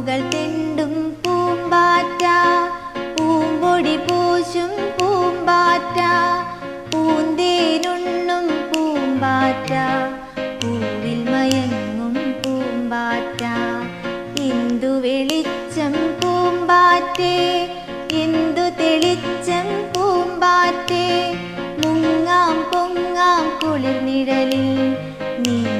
പൂവുകൾ തെണ്ടും പൂമ്പാറ്റ പൂമ്പൊടി പൂശും പൂമ്പാറ്റ പൂന്തേനുണ്ണും പൂമ്പാറ്റ പൂവിൽ മയങ്ങും പൂമ്പാറ്റ. എന്തു വെളിച്ചം പൂമ്പാറ്റേ എന്തു തെളിച്ചം പൂമ്പാറ്റേ. മുങ്ങാം പൊങ്ങാം കുളിർനിഴലിൽ നീന്താം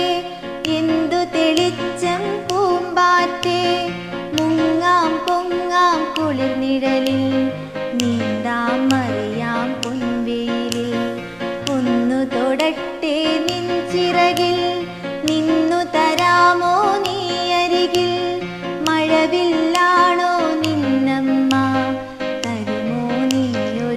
വെളിച്ചം പൂമ്പാറ്റേ. മുങ്ങാം പൊങ്ങാം കുളിർനിഴലിൽ. നീന്താമറി